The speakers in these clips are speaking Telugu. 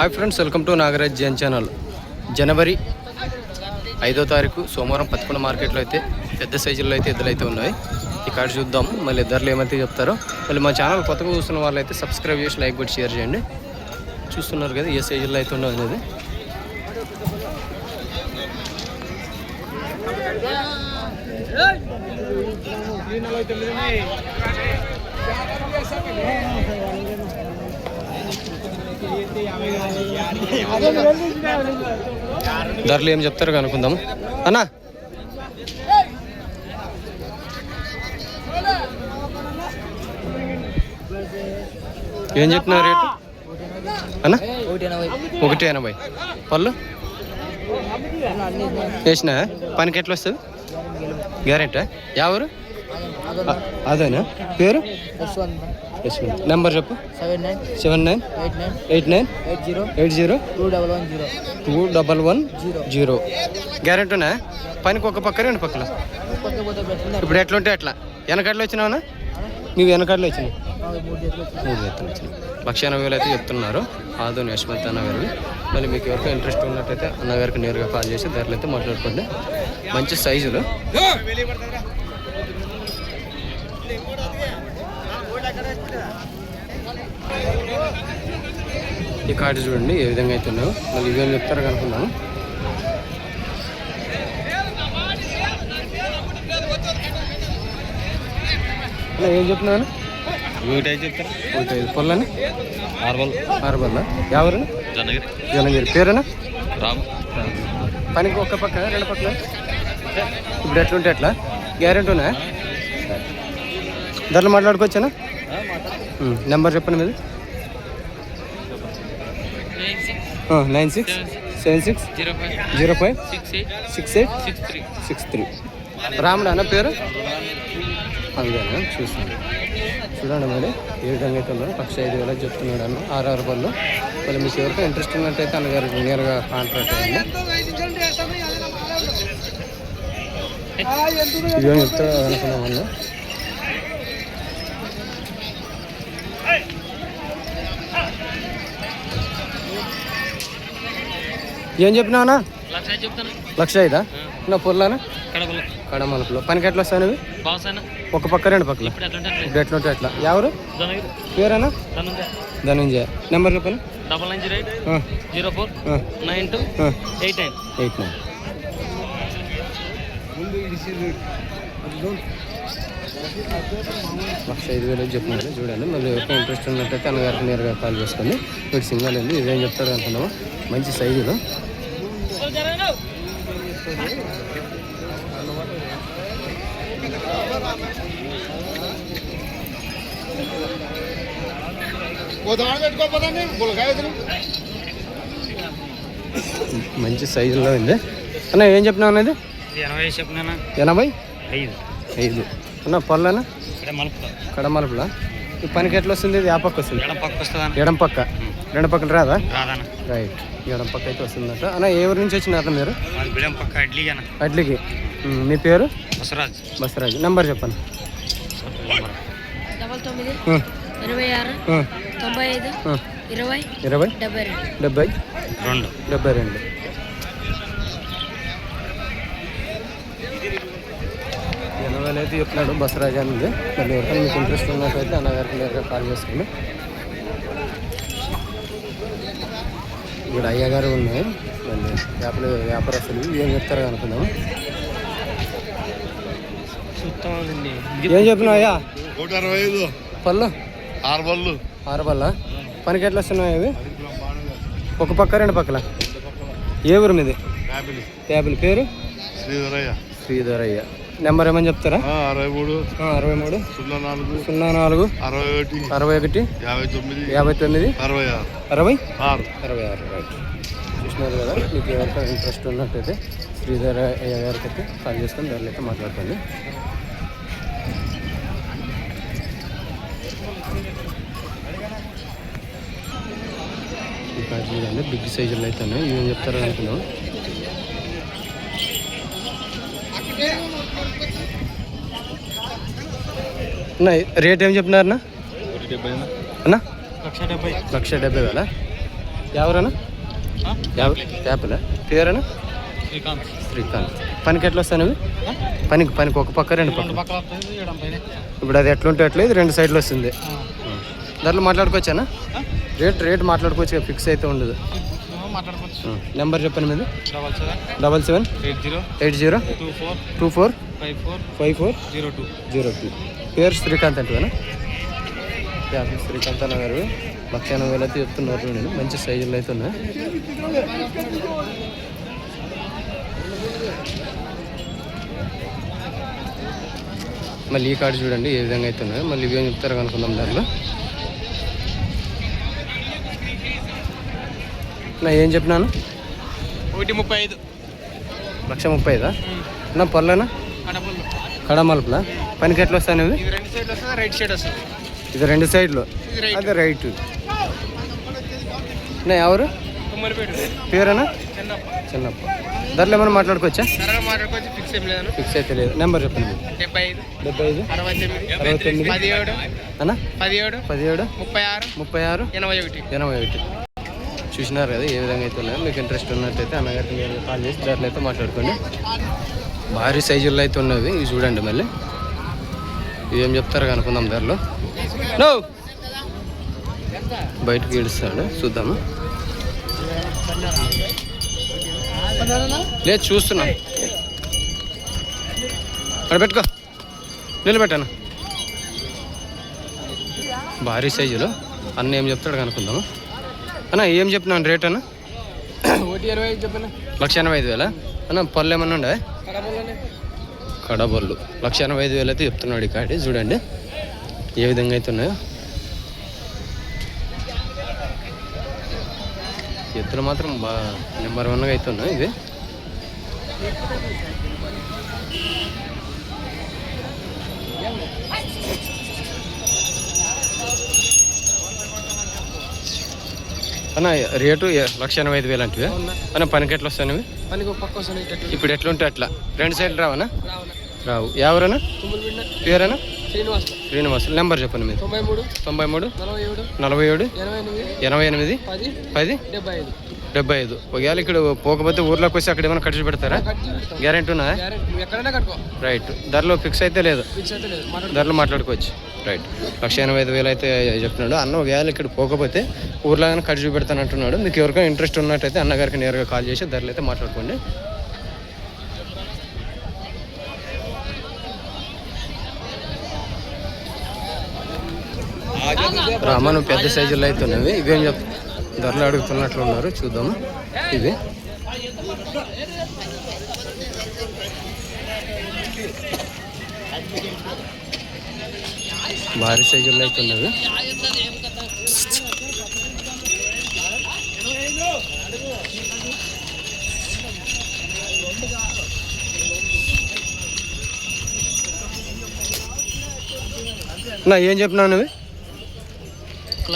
Hi friends welcome to Nagaraj Jain channel జనవరి ఐదో తారీఖు సోమవారం పత్తికొండ మార్కెట్లో అయితే పెద్ద సైజుల్లో అయితే ఇద్దరు అయితే ఉన్నాయి. ఇక్కడ చూద్దాం. మళ్ళీ ఇద్దరు ఏమైతే చెప్తారో మళ్ళీ మా ఛానల్ కొత్తగా చూస్తున్న వాళ్ళు అయితే సబ్స్క్రైబ్ చేసి లైక్ కూడా షేర్ చేయండి. చూస్తున్నారు కదా ఏ సైజుల్లో అయితే ఉన్నది అనేది. ధరలు ఏం చెప్తారు కనుక్కుందాం అన్నా! ఏం చెప్తున్నారు రేటు? అన్నా! ఒకటి ఎనభై. పళ్ళు? వేసిన? పనికి ఎట్లా వస్తుంది? గ్యారెంటా? ఎవరు అదేనా? పేరు? యశ్వంత్ నెంబర్ చెప్పు. Seven nine seven nine eight nine eight nine eight zero eight zero two double one zero two double one zero zero గ్యారెంటీనా పనికి ఒక పక్క రెండు పక్కల. ఇప్పుడు ఎట్లుంటే అట్లా. వెనకట్లు వచ్చినావునా నీవు వెనకట్లు వచ్చినాయి మూడు చేతులు వచ్చినాయి లక్ష ఎనభై వేలు అయితే చెప్తున్నారు. ఆదోని యశ్వంత్ అన్న గారు. మళ్ళీ మీకు ఎవరికో ఇంట్రెస్ట్ ఉన్నట్టయితే అన్నగారికి నేరుగా కాల్ చేసి ధరలు అయితే మాట్లాడుకోండి. మంచి సైజులు. ఈ కార్డు చూడండి ఏ విధంగా అయితే ఉన్నాయో. మళ్ళీ ఇవేం చెప్తారో కనుక్కున్నాను ఏం చెప్తున్నాను చెప్తారా? పొల్లని? ఆర్వల్ ఆరుబల్ల ఎవరు జనగిరి జనగిరి పేరేనా? రాము. పనికి ఒక్క పక్క రెండు పక్కన? ఇప్పుడు ఎట్లుంటే ఎట్లా గ్యారెంటీ ఉన్నాయా? ధరలు మాట్లాడుకోవచ్చానా నెంబర్ చెప్పండి మీది. Nine six seven six zero five zero five six eight six eight six three six three. Ramudu అన్న పేరు? అందుకేనా చూస్తాను చూడండి మరి ఏ విధంగా అయితే ఉందో లక్ష ఐదు వేలు చెప్తున్నాడు అన్న ఆర్ఆర్ పళ్ళు మళ్ళీ మీకు ఎవరికో ఇంట్రెస్ట్ ఉన్నట్టయితే అన్నగారు నేరుగా కాంట్రాక్ట్ అయ్యండి ఇదేం చెప్తారో అనుకున్నాం ఏం చెప్పినావునా? లక్ష ఐదా నా పొల్లానా కడమలుపులో పనికి ఎట్లా బాగుసానా ఒక పక్క రెండు పక్కల? ఇప్పుడు ఎట్లా ఉంటే ఎట్లా ఎవరు? పేరేనా ధనంజయ. నెంబర్ చెప్పండి double nine zero eight. Zero four. Nine two. Eight nine. Eight nine. లక్ష ఐదు వేలు చెప్పినారు? చూడండి. మళ్ళీ ఎవరికైనా ఇంట్రెస్ట్ ఉన్నట్టయితే అన్నగారికి నేరుగా కాల్ చేసుకోండి వీటి సింగల్ అండి ఇదేం చెప్తారు అనుకున్నాము మంచి సైజులు. మంచి సైజులో ఉంది. అన్న ఏం చెప్పినావు అనేది ఎనభై చెప్పినా ఎనభై? ఐదు. ఐదు. అన్న పళ్ళనా? కడమలుపులా? ఈ పనికి ఎట్లా వస్తుంది ఇది ఆ పక్క వస్తుంది. ఎడం పక్క వస్తుందా? ఎడం పక్క. రెండు పక్కలు రాదా? రాదానా రైట్ ఎడం పక్క అయితే వస్తుందట. అన్న ఏ ఊరు నుంచి వచ్చినారు మీరు? ఉమ్, మీ పేరు? బసరాజ్. బసరాజు. నెంబర్ చెప్పండి. ఇరవై డెబ్బై రెండు. డెబ్బై? రెండు. ఎనభై అయితే చెప్పినాడు బసరాజు అనేది మళ్ళీ ఎవరికైనా మీకు ఇంట్రెస్ట్ ఉన్నట్టయితే అన్నగారికి నేరుగా కాల్ చేసుకోండి ఇక్కడ అయ్యగారు ఉన్నాయి మళ్ళీ వ్యాపార వ్యాపారస్తులు ఏం చెప్తారో అనుకుందాం ఏం చెప్పినావు అయ్యా? ఒకటి అరవై ఐదు. పళ్ళు? ఆరు బళ్ళు ఆరు పళ్ళ? పనికి ఎట్లా వస్తున్నాయి అవి? ఒక పక్క రెండు పక్కల? ఏ ఊరు మీది? ట్యాబుల్ పేరు? శ్రీధరయ్య. శ్రీధరయ్య. నెంబర్ ఏమని చెప్తారా? అరవై మూడు అరవై మూడు సున్నా నాలుగు. సున్నా నాలుగు. అరవై ఒకటి అరవై ఒకటి యాభై తొమ్మిది. యాభై తొమ్మిది. అరవై ఆరు. అరవై? ఆరు. అరవై ఆరు రైట్ చూసినారు కదా మీకు ఎవరికైనా ఇంట్రెస్ట్ ఉన్నట్టయితే శ్రీధర గారికి అయితే కాల్ చేసుకొని దానిలో అయితే మాట్లాడుకోండి బిగ్ సైజుల్లో అయితే ఉన్నాయి. ఏం చెప్తారో అనుకున్నాం అన్న రేట్ ఏం చెప్పినారన్నా అన్న? లక్ష డెబ్బై లక్ష డెబ్బై వేల? ఎవరన్నా? యాపిల్? పేరేనా శ్రీకాంత్. శ్రీకాంత్ పనికి ఎట్లా వస్తాను పనికి పనికి ఒక పక్క రెండు పక్క. ఇప్పుడు అది ఎట్లుంటే అట్లా ఇది రెండు సైడ్లు వస్తుంది. దాంట్లో మాట్లాడుకోవచ్చానా రేట్ రేట్ మాట్లాడుకోవచ్చు ఫిక్స్ అయితే ఉండదు. నెంబర్ చెప్పండి మీది. Double seven. Double seven. Eight zero. Eight zero. Two four. Two four. Five four five four zero two. Zero two. పేరు శ్రీకాంత్ అంటేనా? యాభై శ్రీకాంత్ అన్న గారు. లక్ష ఎనభై వేలు అయితే చెప్తున్నారు నేను మంచి సైజులు అయితే ఉన్నాయి. మళ్ళీ ఈ కార్డు చూడండి ఏ విధంగా అయితే ఉన్నాయో. మళ్ళీ ఇవేం చెప్తారో కనుక్కుందాం దాంట్లో. నా ఏం చెప్పినాను? ఒకటి ముప్పై ఐదు. లక్ష ముప్పై ఐదా? నా పర్లేనా? కడమలుపులా? పనికి ఎట్లా వస్తాను ఇవి రైట్ సైడ్ వస్తుంది. ఇది రెండు సైడ్లు? ఇది రైట్. అదే రైట్. ఎవరు? పేరేనా? చిన్నప్ప. చిన్నప్ప. ధరలు ఏమైనా మాట్లాడుకోవచ్చా? ఫిక్స్ అయితే లేదు. నెంబర్ చెప్పండి డెబ్బై ఐదు. డెబ్బై ఐదు? అరవై తొమ్మిది. అరవై తొమ్మిది? పదిహేడు. అన్నా? పదిహేడు. పదిహేడు? ముప్పై ఆరు. ముప్పై ఆరు? ఎనభై ఒకటి. ఎనభై ఒకటి. చూసినారు కదా ఏ విధంగా అయితే ఉన్నాయో. మీకు ఇంట్రెస్ట్ ఉన్నట్టయితే అన్నగారికి మీరు కాల్ చేసి ధరలు అయితే మాట్లాడుకోండి. భారీ సైజుల్లో అయితే ఉన్నవి ఇవి చూడండి మళ్ళీ. ఇవేం చెప్తారు కనుకుందాం ధరలు. నో బయటకు ఈడుస్తాడు చూద్దాము. లేదు చూస్తున్నా. అక్కడ పెట్టుకో. నిలబెట్టాను భారీ సైజులో. అన్న ఏం చెప్తాడు కనుక్కుందాము. అన్న ఏం చెప్పినాను రేట్ అన్న? ఒకటి ఇరవై ఐదు చెప్పిన? లక్ష ఎనభై ఐదు వేల? అన్న పళ్ళు ఏమన్నా ఉండే కడబొల్లు లక్ష ఎనభై ఐదు వేలు అయితే చెప్తున్నాడు ఈ కాడి చూడండి. ఏ విధంగా అయితే ఉన్నాయో. ఎత్తులు మాత్రం బాగా నెంబర్ వన్గా అయితే ఉన్నాయి ఇది అన్న రేటు లక్ష ఎనభై ఐదు వేలు అంటే అన్న పనికి ఎట్లా వస్తాయి? పనికి పక్క ఇట్లా ఇప్పుడు ఎట్లుంటే అట్లా. రెండు సైడ్లు రావనా? రావు. ఎవరన్నా? తుమ్ములు విన్న పేరేనా శ్రీనివాస్ శ్రీనివాస్ నెంబర్ చెప్పండి మీరు. తొంభై మూడు తొంభై మూడు నలభై ఏడు నలభై ఏడు ఎనభై ఎనిమిది ఎనభై ఎనిమిది పది పది డెబ్బై ఐదు. డెబ్బై ఐదు. ఒకవేళ ఇక్కడ పోకపోతే ఊర్లోకి వచ్చి అక్కడ ఏమైనా ఖర్చు పెడతారా? గ్యారెంటీ ఉన్నదా? కట్టుకో. రైట్ ధరలో ఫిక్స్ అయితే లేదు. ధరలు మాట్లాడుకోవచ్చు. రైట్ లక్ష ఎనభై ఐదు వేలు అయితే చెప్తున్నాడు. అన్న ఒకవేళ ఇక్కడ పోకపోతే ఊర్లో కానీ ఖర్చు చూపెడతాను అంటున్నాడు మీకు ఎవరికైనా ఇంట్రెస్ట్ ఉన్నట్టయితే అన్నగారికి నేరుగా కాల్ చేసి ధరలు అయితే మాట్లాడుకోండి. రామను పెద్ద సైజుల్లో అయితే ఉన్నవి. ఇవేం చెప్ ధరలు అడుగుతున్నట్లు ఉన్నారు. చూద్దాము. ఇవి. భారీ సైజుల్లో అయితే ఉన్నవి. నా ఏం చెప్పినావు నువ్వు?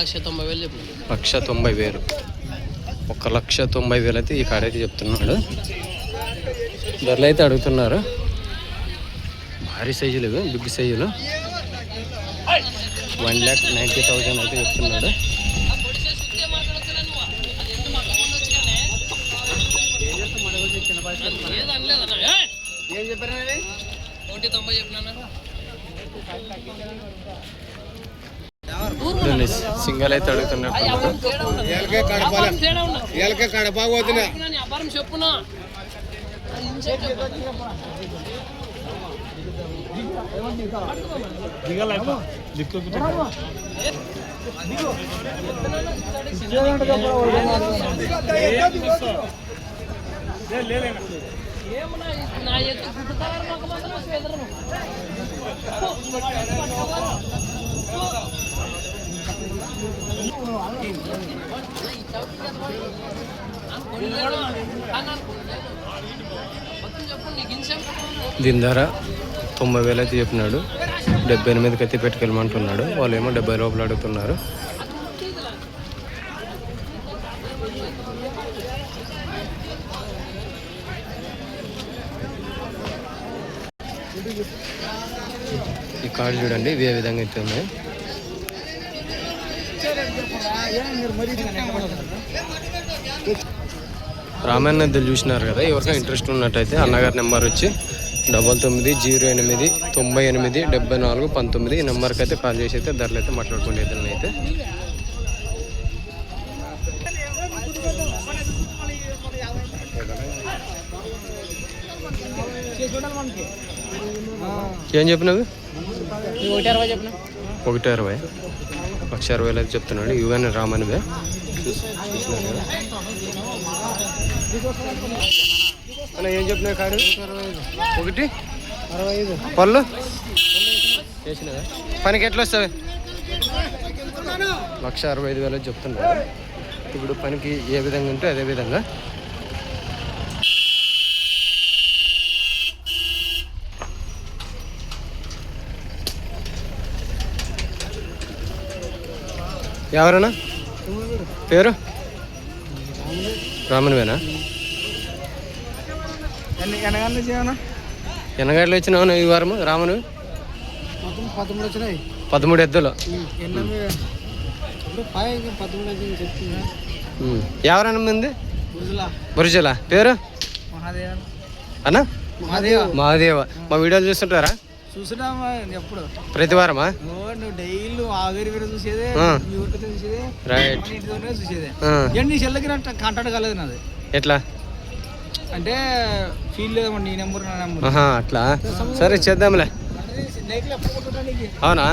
లక్ష తొంభై వేలు లక్ష తొంభై వేలు ఒక లక్ష తొంభై వేలు అయితే ఈ కాడైతే చెప్తున్నాడు. ధరలు అయితే అడుగుతున్నారు. భారీ సైజులు ఇవి బిగ్ సైజులు. వన్ ల్యాక్ నైంటీ థౌజండ్ అయితే చెప్తున్నాడు. ఏం చెప్పారు తొంభై చెప్పినా దీన్ని సింగల్ అయితే అడుగుతున్నట్టు వ్యాపారం చెప్పునా? నా ఎత్తు గుట్టుతారు ఒక మాత్రం ఎదురు. దీని ధర తొంభై వేలు అయితే చెప్పినాడు. డెబ్బై ఎనిమిదికి అయితే పెట్టుకెళ్ళమంటున్నాడు. వాళ్ళు ఏమో డెబ్బై లోపల అడుగుతున్నారు. ఈ కార్డు చూడండి ఇవే విధంగా అయితే ఉన్నాయి. రామాయణ ఎద్దులు చూసినారు కదా ఎవరికైనా ఇంట్రెస్ట్ ఉన్నట్టయితే అన్నగారి నెంబర్ వచ్చి డబల్ తొమ్మిది జీరో ఎనిమిది తొంభై ఎనిమిది డెబ్బై నాలుగు పంతొమ్మిది. ఈ నెంబర్కి అయితే కాల్ చేసి అయితే ధరలు అయితే మాట్లాడుకోండి ఎద్దులను అయితే. ఏం చెప్పినవి? ఒకటి అరవై. అరవై లక్ష అరవై అయితే చెప్తున్నాడు యువన్ రామనివే. చూసినారు కదా అన్న ఏం చెప్పినావు కాడు ఒకటి. అరవై ఐదు పళ్ళు. చేసినదా పనికి ఎట్లా వస్తాయి లక్ష అరవై ఐదు వేలు చెప్తున్నాడు. ఇప్పుడు పనికి ఏ విధంగా ఉంటే అదే విధంగా ఎవరన్నా? పేరు? రామన్వేనా? ఎనగాళ్ళు వచ్చినావు ఈ వారము? రామను పదమూడు వచ్చినాయి. పదమూడు ఎద్దులు. ఎవరన్నా ఉంది గురుజులా బురుజుల. పేరు? అన్న? మహాదేవ. మహాదేవ. మా వీడియోలు చూస్తుంటారా? చూసినామా ఎప్పుడు? ప్రతి వారమా నువ్వు డైలీ ఆవిరి వీరు చూసేదే ఊరికైతే చూసేదే రైట్ ఇంటితోనే కాంటాక్ట్ కాలేదు నాది. ఎట్లా? అంటే ఫీల్ లేదు నీ నెంబర్ నా నెంబర్. ఆహా అట్లా? సరే చేద్దాంలే. అవునా?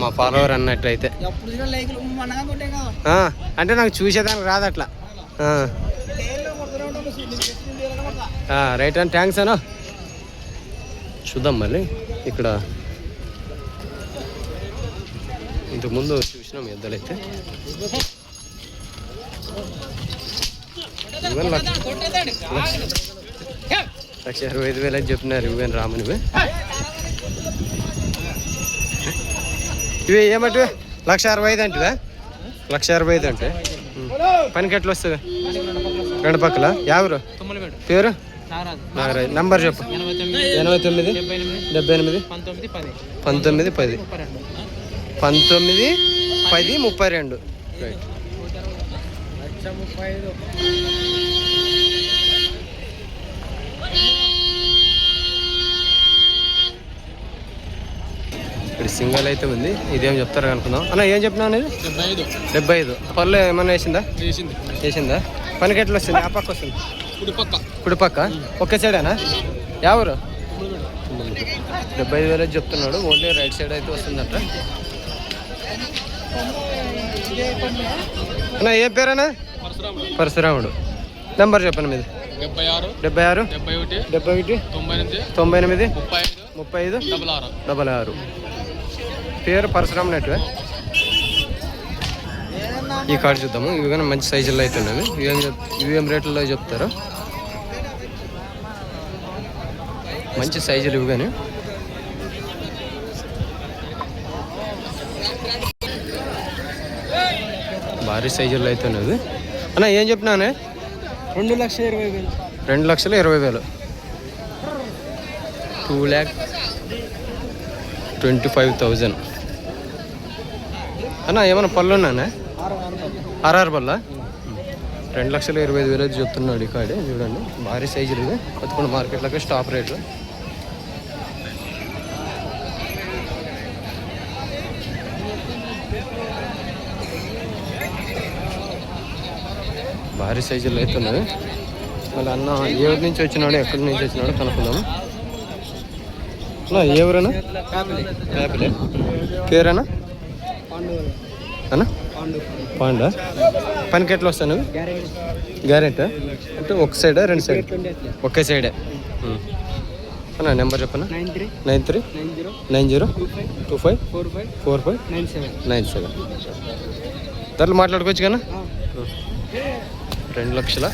మా ఫాలోవర్ ఆ, అంటే నాకు చూసేదానికి రాదు అట్లా. రైట్ అండ్ థ్యాంక్స్ అను. చూద్దాం మళ్ళీ. ఇక్కడ ఇంతకుముందు చూసినాం ఎద్దలైతే ఇవన్నీ లక్ష. ఇరవై ఐదు వేలు అని చెప్పినారు ఇవేం రామనివి ఇవి? ఏమంటివి లక్ష అరవై ఐదు అంటివా? లక్ష అరవై ఐదు అంటే. పనికి ఎట్లా వస్తుంది? రెండు పక్కల? యావరు? పేరు? నాగరాజు. నంబర్ చెప్పు. ఎనభై తొమ్మిది డెబ్బై ఎనిమిది పంతొమ్మిది పది. పంతొమ్మిది పది. ముప్పై రెండు. ఇక్కడ సింగల్ అయితే ఉంది. ఇదేం చెప్తారు అనుకుందాం. అన్న ఏం చెప్పినా అనేది? డెబ్బై ఐదు. పళ్ళు ఏమన్నా వేసిందా? చేసింది వేసిందా? పనికి ఎట్లా వస్తుంది? ఆ పక్క వస్తుంది. కుడి పక్క. కుడి పక్క? ఒకే సైడేనా? ఎవరు? డెబ్బై ఐదు వేలు చెప్తున్నాడు. ఓన్లీ రైట్ సైడ్ అయితే వస్తుందట. అన్న ఏ పేరేనా పరశురాముడు. నెంబర్ చెప్పండి మీది. డెబ్బై ఆరు డెబ్బై ఆరు డెబ్బై ఒకటి డెబ్బై ఒకటి తొంభై ఎనిమిది తొంభై ఎనిమిది ముప్పై ఐదు ముప్పై ఐదు డబల్ ఆరు. డబల్ ఆరు. పేరు పరశురామ్ నెట్వే ఈ కార్డు చూద్దాము. ఇవి కానీ మంచి సైజుల్లో అయితే ఉన్నవి. ఇవేం ఇవేం రేట్లలో చెప్తారు? మంచి సైజులు ఇవి కానీ భారీ సైజుల్లో అయితే ఉన్నవి అన్న ఏం చెప్పినానే రెండు లక్షల ఇరవై వేలు. రెండు లక్షల ఇరవై వేలు. Two lakh twenty five thousand అన్న ఏమైనా పళ్ళు ఉన్నానా ఆర్ఆర్ పళ్ళ? రెండు లక్షల ఇరవై ఐదు వేలు చెప్తున్నాడు ఈ కాడే చూడండి. భారీ సైజులు కొత్తకొండ మార్కెట్లోకి స్టాప్ రేట్లు. భారీ సైజులు అయితే ఉన్నది. మళ్ళీ అన్న ఊరి నుంచి వచ్చినాడు ఎక్కడి నుంచి వచ్చినాడో కనుక్కుందాము ఊరన్నా? యాపిలే పేరేనా అన్న? పాండా. పనికి ఎట్లా వస్తాను నువ్వు? గ్యారెంటీ. అంటే ఒక సైడా రెండు సైడ్? ఒకే సైడే. అన్న నెంబర్ చెప్పనా? Nine three. Nine zero. Two five. Four five. Four five? Nine seven. Nine seven. ధరలు మాట్లాడుకోవచ్చు కన్నా రెండు లక్షల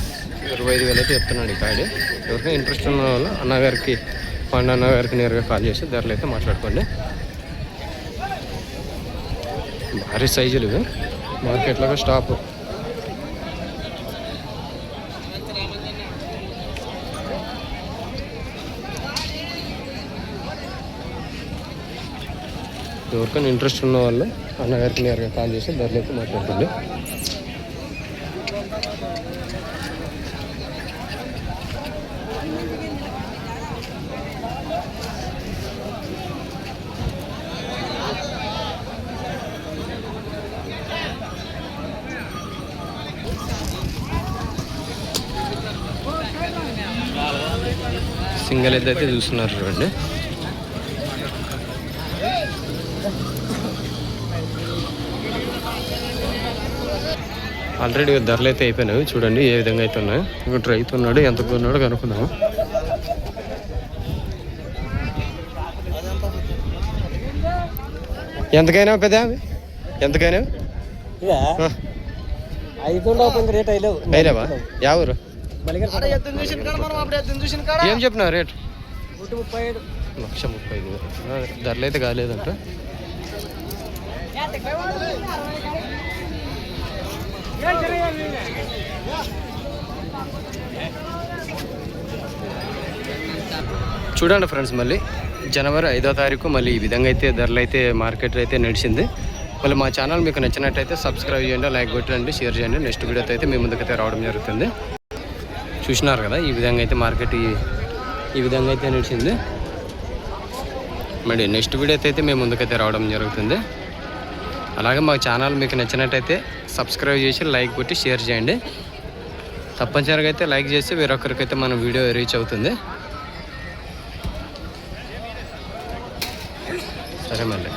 ఇరవై ఐదు వేలు అయితే చెప్తున్నాడు ఈ కాడి ఎవరికైనా ఇంట్రెస్ట్ ఉన్న వాళ్ళు అన్నగారికి పండు అన్నగారికి నేరుగా కాల్ చేసి ధరలు అయితే మాట్లాడుకోండి. భారీ సైజులు ఇవి. మార్కెట్లో స్టాప్. ఎవరికైనా ఇంట్రెస్ట్ ఉన్న వాళ్ళు అన్నగారికి నేరుగా కాల్ చేసి ధరలు అయితే మాట్లాడుకోండి. సింగిల్ ఎద్దు అయితే చూస్తున్నారు చూడండి. ఆల్రెడీ ధరలు అయితే అయిపోయినాయి. చూడండి ఏ విధంగా అయితే ఉన్నాయి. ఇంకోటి రైతు ఉన్నాడు ఎంత ఉన్నాడో కనుక్కుందాం ఎంతకైనా పెద్ద ఎంతకైనా? ఐదు రేట్ అయ్యలేవు అయినావా? యా ఊరు ఏం చెప్పినావు రేట్? లక్ష ముప్పై ఐదు ధరలు అయితే కాలేదంట. చూడండి ఫ్రెండ్స్ మళ్ళీ జనవరి ఐదో తారీఖు మళ్ళీ ఈ విధంగా అయితే ధరలు అయితే మార్కెట్ అయితే నడిచింది. మళ్ళీ మా ఛానల్ మీకు నచ్చినట్టయితే సబ్స్క్రైబ్ చేయండి లైక్ కొట్టండి షేర్ చేయండి. నెక్స్ట్ వీడియోతో అయితే మీ ముందుకైతే రావడం జరుగుతుంది. చూసినారు కదా ఈ విధంగా అయితే మార్కెట్ ఈ ఈ విధంగా అయితే నడిచింది. మరి నెక్స్ట్ వీడియోతో అయితే మేము ముందుకైతే రావడం జరుగుతుంది. అలాగే మా ఛానల్ మీకు నచ్చినట్టయితే సబ్స్క్రైబ్ చేసి లైక్ కొట్టి షేర్ చేయండి. తప్పనిసరిగా అయితే లైక్ చేస్తే వేరొకరికైతే మన వీడియో రీచ్ అవుతుంది. సరే మళ్ళీ